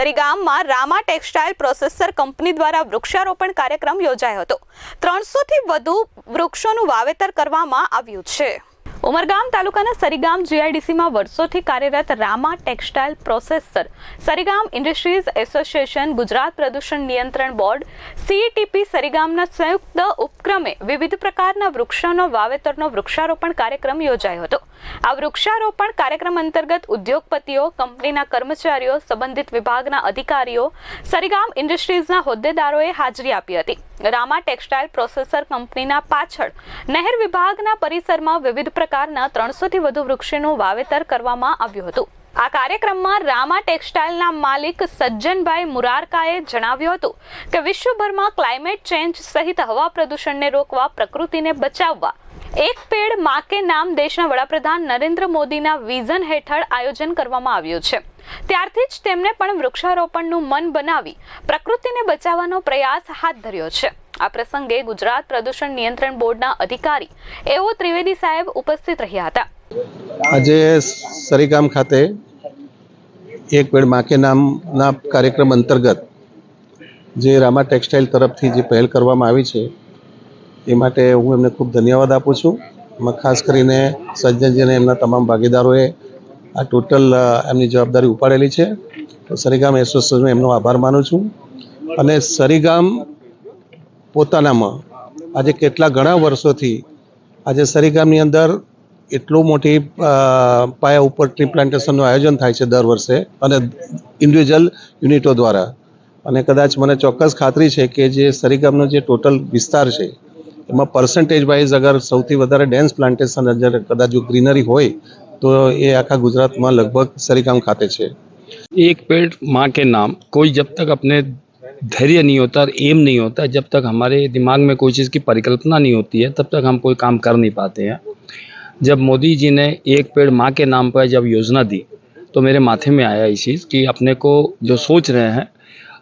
સરીગામમાં Rama textile processor company દ્વારા વૃક્ષારોપણ કાર્યક્રમ યોજાયો હતો. ત્રણસોથી વધુ વૃક્ષોનું વાવેતર કરવામાં આવ્યું છે. ઉમરગામ તાલુકાના સરીગામ જીઆઈડીસીમાં વર્ષોથી કાર્યરત Rama textile processor, Sarigam industries association, Gujarat પ્રદૂષણ નિયંત્રણ બોર્ડ, સીઈટીપી સરીગામના સંયુક્ત ઉપક્રમે વિવિધ પ્રકારના વૃક્ષોનો વાવેતરનો વૃક્ષારોપણ કાર્યક્રમ યોજાયો હતો. આ વૃક્ષારોપણ કાર્યક્રમ અંતર્ગત ઉદ્યોગપતિઓ, કંપનીના કર્મચારીઓ, સંબંધિત વિભાગના અધિકારીઓ, સરીગામ ઇન્ડસ્ટ્રીઝના હોદ્દેદારોએ હાજરી આપી હતી. રામા ટેક્સટાઇલ પ્રોસેસર કંપનીના પાછળ નહેર વિભાગના પરિસરમાં વિવિધ પ્રકારના ત્રણસોથી વધુ વૃક્ષોનું વાવેતર કરવામાં આવ્યું હતું. આ કાર્યક્રમમાં રામા ટેક્સટાઇલના માલિક સજ્જનભાઈ મુરારકાએ જણાવ્યું હતું કે વિશ્વભરમાં ક્લાઇમેટ ચેન્જ સહિત હવા પ્રદૂષણને રોકવા, પ્રકૃતિને બચાવવા, એક પેડ માકે નામ દેશના વડાપ્રધાન નરેન્દ્ર મોદીના વિઝન હેઠળ આયોજન કરવામાં આવ્યું છે. ત્યારથી જ તેમણે પણ વૃક્ષારોપણનું મન બનાવી પ્રકૃતિને બચાવવાનો પ્રયાસ હાથ ધર્યો છે. આ પ્રસંગે ગુજરાત પ્રદૂષણ નિયંત્રણ બોર્ડના અધિકારી એઓ ત્રિવેદી સાહેબ ઉપસ્થિત રહ્યા હતા. આજે સરીગામ ખાતે એક પેડ માકે નામના કાર્યક્રમ અંતર્ગત જે રામા ટેક્સટાઇલ તરફથી જે પહેલ કરવામાં આવી છે, એ માટે હું એમને ખૂબ ધન્યવાદ આપું છું. એમાં ખાસ કરીને સજ્જનજી અને એમના તમામ ભાગીદારોએ આ ટોટલ એમની જવાબદારી ઉપાડેલી છે. તો સરીગામ એસોસિએશન એમનો આભાર માનું છું. અને સરીગામ પોતાનામાં. આજે કેટલા ઘણા વર્ષોથી આજે સરીગામની અંદર એટલું મોટી પાયા ઉપર ટ્રી પ્લાન્ટેશનનું આયોજન થાય છે દર વર્ષે અને ઇન્ડિવિજ્યુઅલ યુનિટો દ્વારા. અને કદાચ મને ચોક્કસ ખાતરી છે કે જે સરીગામનો જે ટોટલ વિસ્તાર છે, એમાં પર્સન્ટેજ વાઇઝ અગર સૌથી વધારે ડેન્સ પ્લાન્ટેશન અંદર કદાચ જો ગ્રીનરી હોય, તો એ આખા ગુજરાતમાં લગભગ સરીગામ ખાતે છે. એક પેડમાં કે નામ, કોઈ જબ તક અપને धैर्य नहीं होता और एम नहीं होता। जब तक हमारे दिमाग में कोई चीज़ की परिकल्पना नहीं होती है, तब तक हम कोई काम कर नहीं पाते हैं। जब मोदी जी ने एक पेड़ माँ के नाम पर जब योजना दी तो मेरे माथे में आया ये चीज़ कि अपने को जो सोच रहे हैं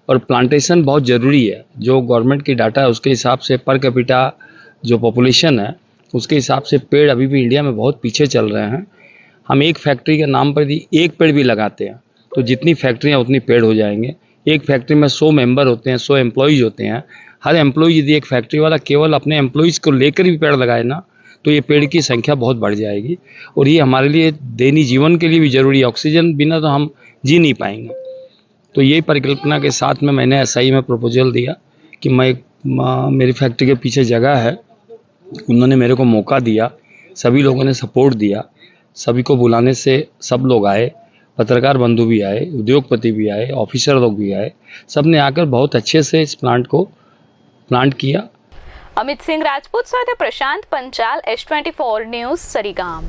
और प्लांटेशन बहुत ज़रूरी है। जो गवर्नमेंट की डाटा है, उसके हिसाब से पर कैपिटा जो पॉपुलेशन है, उसके हिसाब से पेड़ अभी भी इंडिया में बहुत पीछे चल रहे हैं। हम एक फैक्ट्री के नाम पर यदि एक पेड़ भी लगाते हैं तो जितनी फैक्ट्रियाँ उतनी पेड़ हो जाएँगे। एक फैक्ट्री में सौ मेंबर होते हैं, सौ एम्प्लॉयज़ होते हैं। हर एम्प्लॉय यदि एक फैक्ट्री वाला केवल अपने एम्प्लॉयज़ को लेकर भी पेड़ लगाए ना तो ये पेड़ की संख्या बहुत बढ़ जाएगी। और ये हमारे लिए दैनिक जीवन के लिए भी ज़रूरी है। ऑक्सीजन बिना तो हम जी नहीं पाएँगे। तो यही परिकल्पना के साथ में मैंने एस में प्रपोजल दिया कि मैं मेरी फैक्ट्री के पीछे जगह है। उन्होंने मेरे को मौका दिया। सभी लोगों ने सपोर्ट दिया। सभी को बुलाने से सब लोग आए। पत्रकार बंधु भी आए उद्योगपति भी आए ऑफिसर लोग भी आए सब ने आकर बहुत अच्छे से इस प्लांट को प्लांट किया અમિત સિંહ રાજપૂત સાથે Prashant Panchal S twenty four news Sarigam